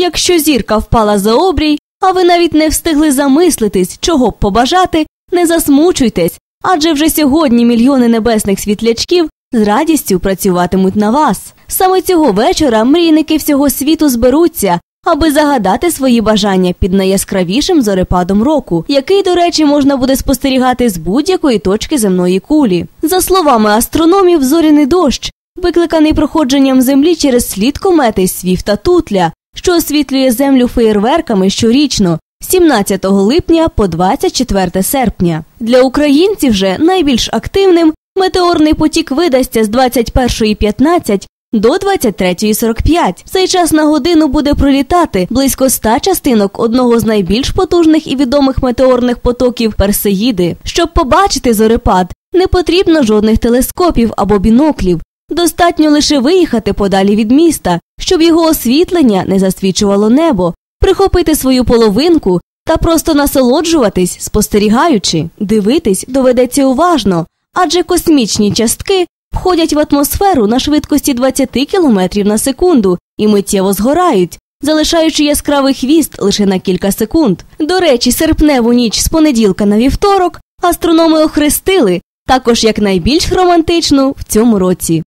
Якщо зірка впала за обрій, а ви навіть не встигли замислитись, чого б побажати, не засмучуйтесь, адже вже сьогодні мільйони небесних світлячків з радістю працюватимуть на вас. Саме цього вечора мрійники всього світу зберуться, аби загадати свої бажання під найяскравішим зорепадом року, який, до речі, можна буде спостерігати з будь-якої точки земної кулі. За словами астрономів, зоряний дощ, викликаний проходженням землі через слід комети Свіфта Тутля, що освітлює землю феєрверками щорічно. 17 липня по 24 серпня для українців же найбільш активним метеорний потік видасться з 21.15 до 23.45. В цей час на годину буде пролітати близько 100 частинок одного з найбільш потужних і відомих метеорних потоків Персеїди. Щоб побачити зорепад, не потрібно жодних телескопів або біноклів. Достатньо лише виїхати подалі від міста, щоб його освітлення не засвічувало небо, прихопити свою половинку та просто насолоджуватись, спостерігаючи. Дивитись доведеться уважно, адже космічні частки входять в атмосферу на швидкості 20 км на секунду і миттєво згорають, залишаючи яскравий хвіст лише на кілька секунд. До речі, серпневу ніч з понеділка на вівторок астрономи охрестили також як найбільш романтичну в цьому році.